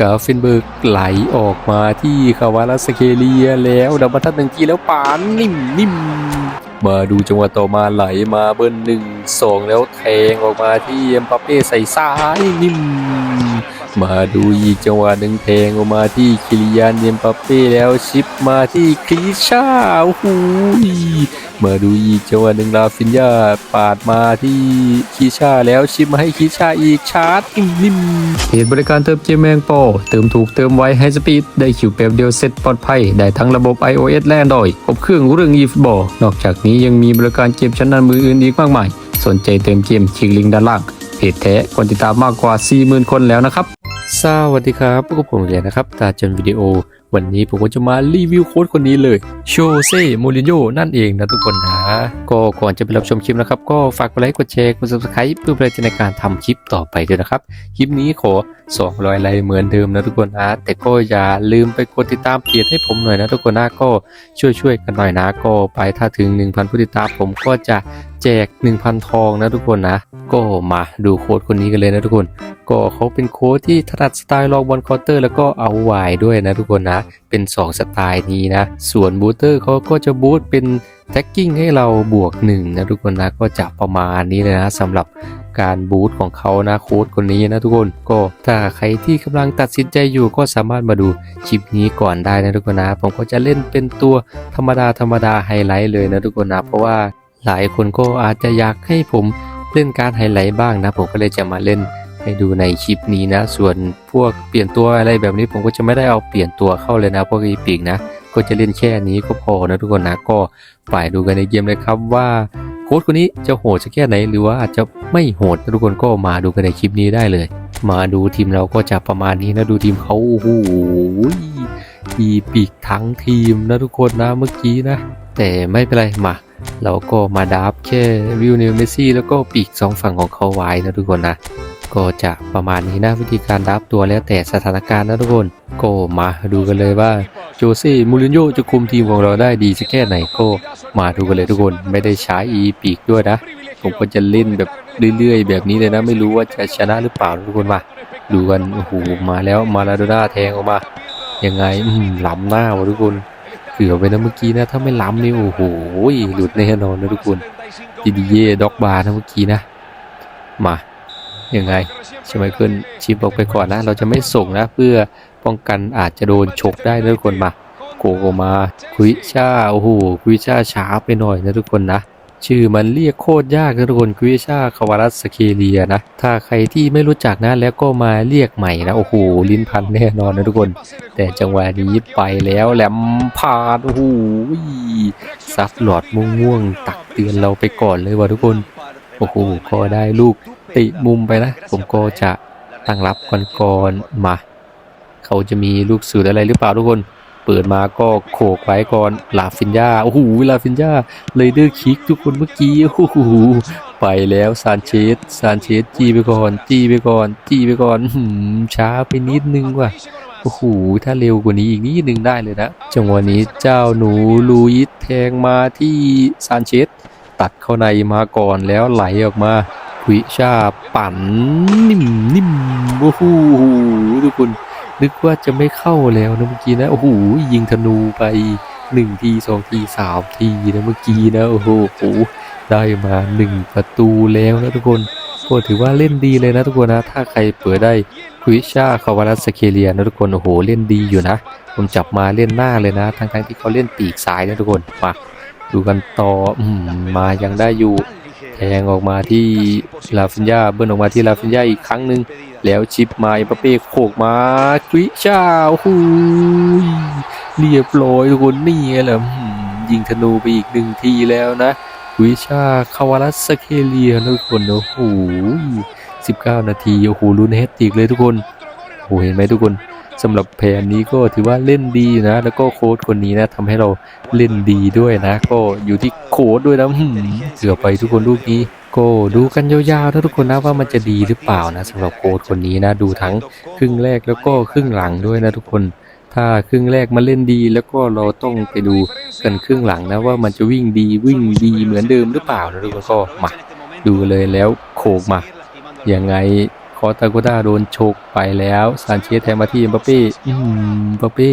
กาฟินเบิร์กไหลออกมาที่คาวาลาสเคเลียแล้วดับมาทัดหนึ่งทีแล้วปานนิ่มนิ่มมาดูจังหวะต่อมาไหลมาเบิร์นหนึ่งสองแล้วแทงออกมาที่เอ็มปาเป้ใส่ซ้ายนิ่ม มาดูอีกจังหวะหนึ่งแทงออกมาที่คิริยานเอ็มบัปเป้แล้วชิปมาที่คริชาโอ้โหมาดูอีกจังหวะหนึ่งลาฟินยาปาดมาที่คิชาแล้วชิปมาให้คิชาอีกชาร์จนิ่มเพจบริการเติมเกมแมงปอเติมถูกเติมไวให้สปีดได้คิวแป๊บเดียวเสร็จปลอดภัย ได้ทั้งระบบ iOS และ Android ครบเครื่องเรื่อง e ฟุตบอลนอกจากนี้ยังมีบริการเกมชั้นนำมืออื่นอีกมากมาย สนใจเติมเกมคลิกลิงก์ด้านล่างเพจแท้คนติดตามมากกว่า 40,000 คนแล้วนะครับ สวัสดีครับพวกผมเรียนนะครับ ตาจนวิดีโอ วันนี้ผมก็จะมารีวิวโค้ดคนนี้เลย โชเซ่โมริโยนั่นเองนะทุกคนนะ ก็ก่อนจะไปรับชมคลิปนะครับ ก็ฝากกดไลค์กดแชร์กด subscribe เพื่อเป็นกำลังใจในการทำคลิปต่อไปด้วยนะครับ คลิปนี้ขอ 200 ไลค์เหมือนเดิมนะทุกคนนะ แต่ก็อย่าลืมไปกดติดตามเพจให้ผมหน่อยนะทุกคนนะก็ช่วยช่วยๆกันหน่อยนะก็ไปถ้าถึง 1,000ผู้ติดตามผมก็จะ แจก 1,000 ทองนะทุกคนนะ ก็มาดูโค้ดคนนี้กันเลยนะทุกคน ก็เขาเป็นโค้ดที่ถนัดสไตล์ลองบอลคาน์เตอร์แล้วก็เอาไวายด้วยนะทุกคนนะ เป็น 2 สไตล์นี้นะ ส่วนบูสเตอร์เขาก็จะบูตเป็นแท็กกิ้งให้เราบวก1นะทุกคนนะก็จะประมาณนี้เลยนะสำหรับการบูตของเขานะโค้ดคนนี้นะทุกคนก็ถ้าใครที่กำลังตัดสินใจอยู่ก็สามารถมาดูคลิปนี้ก่อนได้นะทุกคนนะ ผมก็จะเล่นเป็นตัวธรรมดาธรรมดาไฮไลท์เลยนะทุกคนนะเพราะว่า หลายคนก็อาจจะอยากให้ผมเล่นการไฮไลท์บ้างนะ ผมก็เลยจะมาเล่นให้ดูในคลิปนี้นะ ส่วนพวกเปลี่ยนตัวอะไรแบบนี้ผมก็จะไม่ได้เอาเปลี่ยนตัวเข้าเลยนะพวกอีพิกนะ ก็จะเล่นแค่นี้ก็พอนะทุกคนนะก็ไปดูกันในเกมเลยครับว่าโค้ชคนนี้จะโหดสักแค่ไหนหรือว่าอาจจะไม่โหดทุกคนก็มาดูกันในคลิปนี้ได้เลย มาดูทีมเราก็จะประมาณนี้นะดูทีมเขาโอ้โหอีพิกทั้งทีมนะทุกคนนะเมื่อกี้นะ แต่ไม่เป็นไรมา เราก็มาดับแค่วิวเนลเมซี่แล้วก็ปีกสองฝั่งของเขาไว้นะทุกคนนะ ก็จะประมาณนี้นะวิธีการดับตัวแล้วแต่สถานการณ์นะทุกคน ก็มาดูกันเลยว่าโจเซ่มูรินโญ่จะคุมทีมของเราได้ดีสักแค่ไหนก็มาดูกันเลยทุกคนไม่ได้ใช้อีปีกด้วยนะผมก็จะเล่นแบบเรื่อยๆ แบบนี้เลยนะ ไม่รู้ว่าจะชนะหรือเปล่าทุกคนมาดูกันโอ้โหมาแล้วมาลาโดน่าแทงออกมายังไงอืมล้ำหน้าวะทุกคน เกือบไปนะเมื่อกี้นะถ้าไม่ล้ำนี่โอ้โหหลุดแน่นอนนะทุกคนดีดีเย่ด็อกบาร์นะเมื่อกี้นะ มายังไงใช่ไหมเกินชิปออกไปก่อนนะ เราจะไม่ส่งนะ เพื่อป้องกันอาจจะโดนฉกได้นะทุกคนมาโกโกมาคุยชาโอ้โหคุยชาช้าไปหน่อยนะทุกคนนะ ชื่อมันเรียกโคตรยากนะทุกคนคุยชาคาวารัสเคเลียนะ ถ้าใครที่ไม่รู้จักนะแล้วก็มาเรียกใหม่นะ โอ้โห ลิ้นพันแน่นอนนะทุกคน แต่จังหวะนี้ไปแล้วแหลมพาดโอ้โหซัดหลอดม่วงๆ ตักเตือนเราไปก่อนเลยว่ะทุกคน โอ้โหก็ได้ลูกติมุมไปนะ ผมก็จะตั้งรับก่อนๆมา เขาจะมีลูกสูตรอะไรหรือเปล่าทุกคน เปิดมาก็โขกไว้ก่อนลาฟินยาโอ้โหลาฟินยาเลเดอร์คิกทุกคนเมื่อกี้โอ้โหไปแล้วซานเชสซานเชสจี้ไปก่อนจี้ไปก่อนจี้ไปก่อนหืมช้าไปนิดนึงว่ะโอ้โหถ้าเร็วกว่านี้อีกนิดนึงได้เลยนะจังหวะนี้เจ้าหนูลูอิสแทงมาที่ซานเชสตัดเข้าในมาก่อนแล้วไหลออกมาควิชาปั่นนิ่มนิ่มโอ้โหทุกคน นึกว่าจะไม่เข้าแล้วนะเมื่อกี้นะ โอ้โห ยิงธนูไปหนึ่งทีสองทีสามทีนะเมื่อกี้นะ โอ้โห ได้มาหนึ่งประตูแล้วนะทุกคนก็ถือว่าเล่นดีเลยนะทุกคนนะ ถ้าใครเปิดได้คุยชาคาวารัสเคเลียนะทุกคน โอ้โห เล่นดีอยู่นะ ผมจับมาเล่นหน้าเลยนะ ทั้งๆที่เขาเล่นปีกซ้ายนะทุกคน มาดูกันต่ออมมายังได้อยู่ แทงออกมาที่ลาฟินยาเบิ้ลออกมาที่ลาฟินยาอีกครั้งหนึ่งแล้วชิปมาเอ็มบัปเป้โขกมาคุยชาโอ้โหเรียบร้อยทุกคนนี่แหละยิงธนูไปอีกหนึ่งทีแล้วนะคุยชาคาวารัสเคเลียทุกคนโอ้โห19 นาทีโอ้โหลุ้นแฮตติกเลยทุกคนโอ้เห็นไหมทุกคน สำหรับแผนนี้ก็ถือว่าเล่นดีนะ แล้วก็โค้ชคนนี้นะทำให้เราเล่นดีด้วยนะ ก็อยู่ที่โค้ชด้วยนะเสือไปทุกคนลูกนี้ก็ดูกันยาวๆนะทุกคนนะว่ามันจะดีหรือเปล่านะสำหรับโค้ชคนนี้นะดูทั้งครึ่งแรกแล้วก็ครึ่งหลังด้วยนะทุกคนถ้าครึ่งแรกมาเล่นดีแล้วก็เราต้องไปดูกันครึ่งหลังนะว่ามันจะวิ่งดีวิ่งดีเหมือนเดิมหรือเปล่านะทุกคนก็มาดูเลยแล้วโขกมายังไง คอตาโกด้าโดนฉกไปแล้วซานเชสแทงมาที่เอ็มบัปเป้อืมเบัปเป้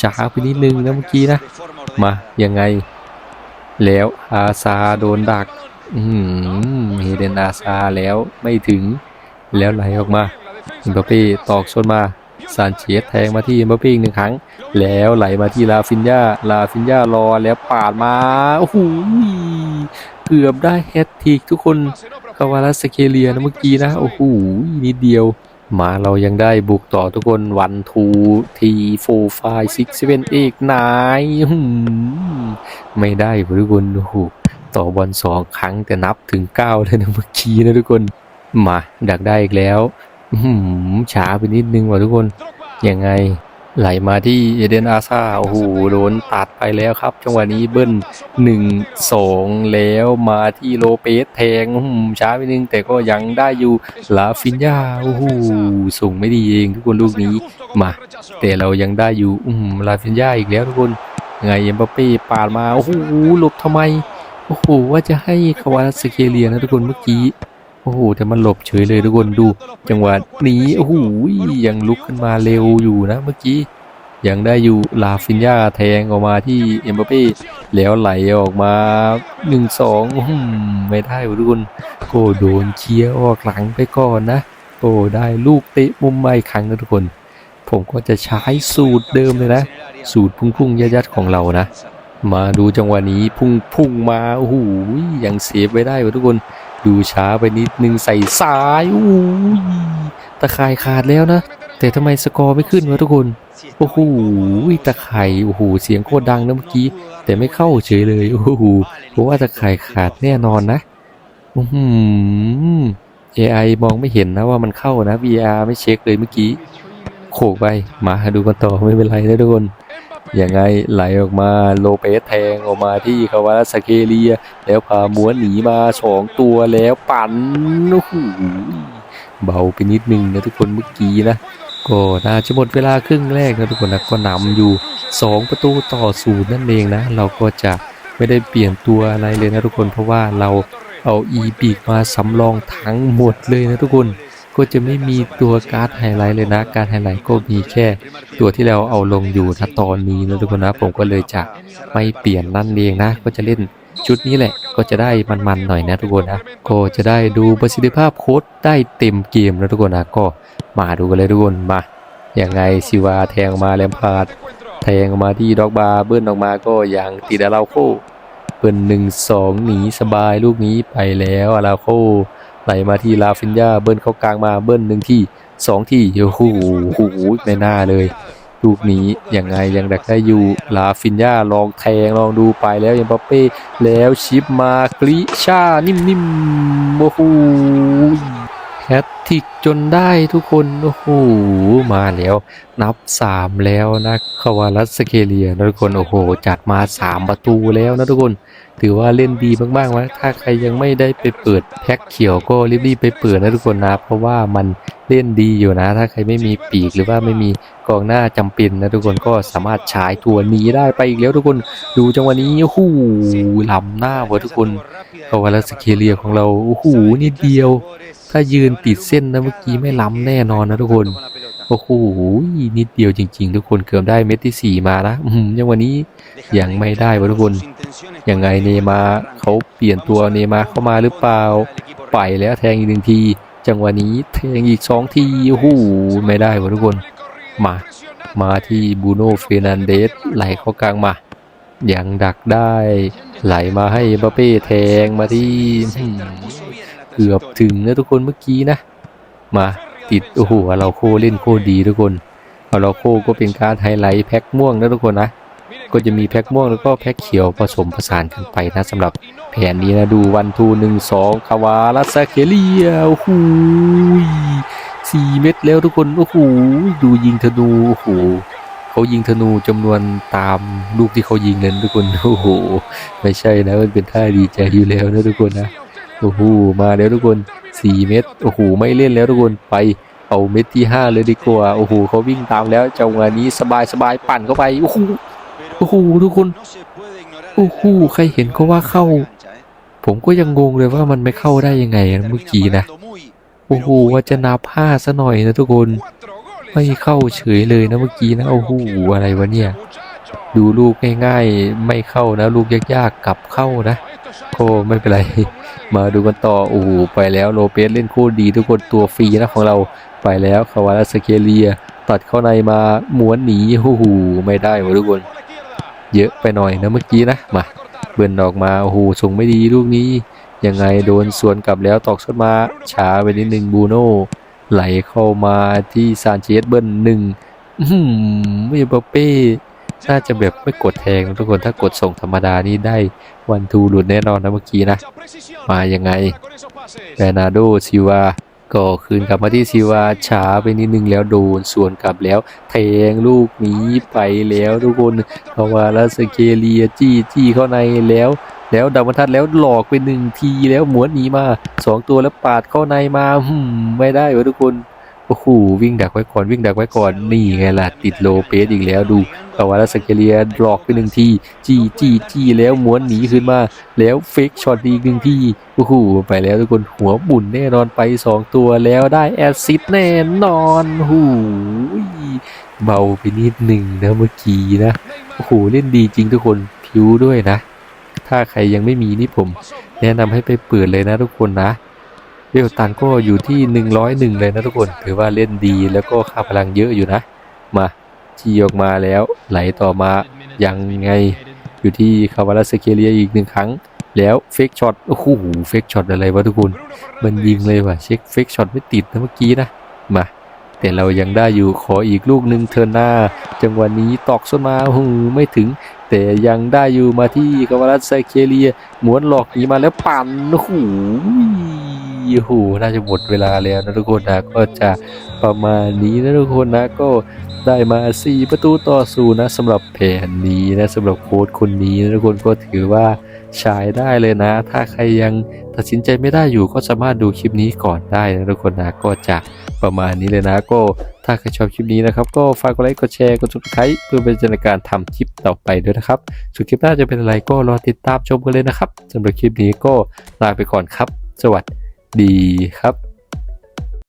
ช้าไปนิดนึงนะเมื่อกี้นะ มายังไง แล้วอาซาโดนดักอืมเฮเดนอาซาแล้วไม่ถึง แล้วไหลออกมาเอ็มบัปเป้ตอกชนมาซานเชสแทงมาที่เอ็มบัปเป้อีกหนึ่งครั้ง แล้วไหลมาที่ลาฟินยาลาฟินยารอแล้วปาดมาโอ้โหเกือบได้แฮตทริกทุกคนาวาลัสสเคเลียนะเมื่อกี้นะ โอ้โหนิดเดียว มาเรายังได้บุกต่อทุกคนวันทูทีโฟไฟซิกเซเว่นเอกนายไม่ได้ทุกคนโอ้โหต่อบอลสองครั้งแต่นับถึงเก้าเลยนะเมื่อกี้นะทุกคน มาดักได้อีกแล้วหือช้าไปนิดนึงว่ะทุกคนยังไง ไหลมาที่เอเดนอาซาโอ้โหโดนตัดไปแล้วครับ จังหวะนี้เบิ้ลหนึ่งสองแล้วมาที่โลเปสแทงอื้อหือช้าไปนึง แต่ก็ยังได้อยู่ลาฟินยาโอ้โหส่งไม่ดีเองทุกคนลูกนี้มา แต่เรายังได้อยู่อื้อหือลาฟินยาอีกแล้วทุกคนไงเอ็มบัปเป้ปาดมาโอ้โหหลบทำไมโอ้โหว่าจะให้คาวาสเคเลียนะทุกคนเมื่อกี้ โอ้โหแต่มันหลบเฉยเลยทุกคนดู จังหวะนี้โอ้โหยังลุกขึ้นมาเร็วอยู่นะเมื่อกี้ยังได้อยู่ลาฟินยาแทงออกมาที่เอ็มบัปเป้แล้วไหลออกมาหนึ่งสองไม่ได้ทุกคนโกโดนเคลียร์ออกหลังไปก่อนนะโอ้ได้ลูกเตะมุมไม่ครั้งนะทุกคน ผมก็จะใช้สูตรเดิมเลยนะ สูตรพุ่งๆยัดๆของเรานะ มาดูจังหวะนี้พุ่งพุ่งมาโอ้โหยังเซฟไว้ได้ทุกคน ดูช้าไปนิดนึงใส่ซ้ายโอ้ยตะข่ายขาดแล้วนะ แต่ทำไมสกอร์ไม่ขึ้นวะทุกคน โอ้โหตะข่ายโอ้โหเสียงโคตรดังนะเมื่อกี้ แต่ไม่เข้าเฉยเลยโอ้โหเพราะว่าตะข่ายขาดแน่นอนนะอือหือ AI มองไม่เห็นนะว่ามันเข้านะ VR ไม่เช็คเลยเมื่อกี้ โขกไปมาดูกันต่อไม่เป็นไรนะทุกคน ยังไงไหลออกมาโลเปสแทงออกมาที่คาวาสเคเลีย แล้วพาม้วนหนีมาสองตัวแล้วปั่นโอ้โหเบาไปนิดนึงนะทุกคนเมื่อกี้นะก็น่าจะหมดเวลาครึ่งแรกนะทุกคนนะก็นำอยู่ 2 ประตูต่อศูนย์นั่นเองนะ เราก็จะไม่ได้เปลี่ยนตัวอะไรเลยนะทุกคนเพราะว่าเราเอาอีปีกมาสำรองทั้งหมดเลยนะทุกคน ก็จะไม่มีตัวการ์ดไฮไลท์เลยนะ การไฮไลท์ก็มีแค่ ตัวที่เราเอาลงอยู่ณตอนนี้นะทุกคนนะผมก็เลยจะไม่เปลี่ยนนั่นเองนะ ก็จะเล่นชุดนี้แหละก็จะได้มันๆหน่อยนะทุกคนนะก็จะได้ดูประสิทธิภาพโค้ดได้เต็มเกมนะทุกคนนะก็มาดูกันเลยทุกคนมาอย่างไงซิวาแทงมาแลมพาร์ดแทงออกมาที่ด็อกบาร์เบิ้ลออกมาก็อย่างติดอาราโคเบิ้ลหนึ่งสองหนีสบายลูกนี้ไปแล้วอาราโค ไหลมาที่ลาฟินยาเบิ้ลเข้ากลางมาเบิ้ลหนึ่งที่สองที่โอ้โหโอ้โหไม่น่าเลยลูกนี้ยังไงยังดักได้อยู่ลาฟินยาลองแทงลองดูไปแล้วยังปาเป้แล้วชิปมากริชานิ่มๆโอ้โห แฮตทริกจนได้ทุกคน โอ้โห มาแล้ว นับสามแล้วนะคาวาลัสเคเลียนะทุกคน โอ้โห จัดมาสามประตูแล้วนะทุกคน ถือว่าเล่นดีมากๆนะถ้าใครยังไม่ได้ไปเปิดแพ็คเขียวก็รีบๆไปเปิดนะทุกคนนะ เพราะว่ามันเล่นดีอยู่นะ ถ้าใครไม่มีปีกหรือว่าไม่มีกองหน้าจำเป็นนะทุกคนก็สามารถใช้ตัวนี้ได้ไปอีกแล้วทุกคนดูจังหวะนี้โอ้โหล้ำหน้าวะทุกคนคาวาลสเคเลียของเราโอ้โหนิดเดียว ถ้ายืนติดเส้นนะเมื่อกี้ไม่ล้ำแน่นอนนะทุกคนโอ้โหนิดเดียวจริง ๆ ทุกคนเกือบได้เม็ดที่สี่มานะอืมยังวันนี้ยังไม่ได้วะทุกคนยังไงเนมาเขาเปลี่ยนตัวเนมาเข้ามาหรือเปล่า ไปแล้วแทงอีกหนึ่งที จังหวะนี้แทงอีกสองทีโอ้โหไม่ได้วะทุกคน มา มาที่บูโน่เฟรนันเดสไหลเข้ากลางมายังดักได้ ไหลมาให้เอ็มบัปเป้แทงมาที่ เกือบถึงนะทุกคนเมื่อกี้นะ มาติดโอ้โหเราโคเล่นโคดีทุกคนเราโคก็เป็นการไฮไลท์แพ็คม่วงนะทุกคนนะก็จะมีแพ็คม่วงแล้วก็แพ็คเขียวผสมผสานกันไปนะสำหรับแผนนี้นะดูวันทูหนึ่งสองคาวาลัสซเคเลียโอ้โหสี่เม็ดแล้วทุกคนโอ้โหดูยิงธนูโอ้โหเขายิงธนูจำนวนตามลูกที่เขายิงเลยนทุกคนโอ้โหไม่ใช่นะมันเป็นท่าดีใจอยู่แล้วนะทุกคนนะ โอ้โหมาแล้วทุกคนสี่เม็ดโอ้โหไม่เล่นแล้วทุกคนไปเอาเม็ดที่ห้าเลยดีกว่าโอ้โหเขาวิ่งตามแล้วจังหวะนี้สบายสบายๆปั่นเข้าไปโอ้โหโอ้โหทุกคนโอ้โหใครเห็นก็ว่าเข้า ผมก็ยังงงเลยว่ามันไม่เข้าได้ยังไงนะเมื่อกี้นะโอ้โหว่าจะนับห้าซะหน่อยนะทุกคน ไม่เข้าเฉยเลยนะเมื่อกี้นะโอ้โหอะไรวะเนี่ย ดูลูกง่ายๆ ไม่เข้านะ ลูกยากๆกลับเข้านะ โอ้ไม่เป็นไร มาดูกันต่อ โอ้โห ไปแล้วโลเปสเล่นโคตรดีทุกคนตัวฟรีนะของเราไปแล้วคาวาลาสเกเลีย ตัดเข้าในมาม้วนหนีโอ้โหไม่ได้วะทุกคน เยอะไปหน่อยนะเมื่อกี้นะมาเบิร์นออกมาโอ้โหส่งไม่ดีลูกนี้ ยังไงโดนสวนกลับแล้วตอกชดมาช้าไปนิดนึงบูโน่ไหลเข้ามาที่ซานเชสเบิร์นหนึ่งอื้อหืมเอเบเป้ น่าจะแบบไม่กดแทงทุกคนถ้ากดส่งธรรมดานี่ได้วันทูหลุดแน่นอนนะเมื่อกี้นะ มายังไงแบรนาโดซิวาก็คืนกลับมาที่ซิวาช้าไปนิดนึงแล้วโดนสวนกลับแล้วแทงลูกนี้ไปแล้วทุกคนเพราะว่าลาสเกเลียจี้จี้เข้าในแล้ว แล้วดาวบรรทัดแล้วหลอกไปหนึ่งทีแล้วหมวนหนีมาสองตัวแล้วปาดเข้าในมาหืมไม่ได้วะทุกคน โอ้โหวิ่งดักไว้ก่อนวิ่งดักไว้ก่อนนี่ไงล่ะ ติดโลเปสอีกแล้วดูเพราะว่าลาสเกเลียหลอกไปหนึ่งที จี้จี้จี้แล้วหมวนหนีขึ้นมา แล้วเฟกช็อตอีกหนึ่งทีโอ้โหไปแล้วทุกคนหัวบุ่นแน่นอนไปสองตัวแล้วได้แอสซิสต์แน่นอนโอ้โหเบาไปนิดหนึ่งนะเมื่อกี้นะโอ้โหเล่นดีจริงทุกคนผิวด้วยนะ ถ้าใครยังไม่มีนี่ผม แนะนำให้ไปเปิดเลยนะทุกคนนะ เวลตันก็อยู่ที่ 101 เลยนะทุกคน ถือว่าเล่นดีแล้วก็ค่าพลังเยอะอยู่นะ มาจี้ออกมาแล้วไหลต่อมายังไงอยู่ที่คาวาลาสเกเลียอีกหนึ่งครั้ง แล้วเฟกช็อตโอ้โหเฟกช็อตอะไรวะทุกคน มันยิงเลยว่ะเช็คเฟกช็อตไม่ติดนะเมื่อกี้นะ มา แต่เรายังได้อยู่ขออีกลูกหนึ่งเทิร์นหน้า จังหวะนี้ตอกส้นมาหูไม่ถึง แต่ยังได้อยู่มาที่กาวาลัสไซเคเลียหมวนหลอกหนีมาแล้วปั่นโอ้โห โอ้โหน่าจะหมดเวลาแล้วนะทุกคนนะก็จะประมาณนี้นะทุกคนนะก็ได้มา 4 ประตูต่อศูนย์นะสำหรับแผนนี้นะสำหรับโค้ดคนนี้นะทุกคนก็ถือว่าใช้ได้เลยนะ ถ้าใครยังตัดสินใจไม่ได้อยู่ก็สามารถดูคลิปนี้ก่อนได้นะทุกคนนะก็จะประมาณนี้เลยนะก็ถ้าใครชอบคลิปนี้นะครับ ก็ฝากกดไลค์กดแชร์กด subscribe เพื่อเป็นกำลังใจนการทำคลิปต่อไปด้วยนะครับส่วนคลิปหน้าจะเป็นอะไรก็รอติดตามชมกันเลยนะครับสำหรับคลิปนี้ก็ลาไปก่อนครับ สวัสดี ครับ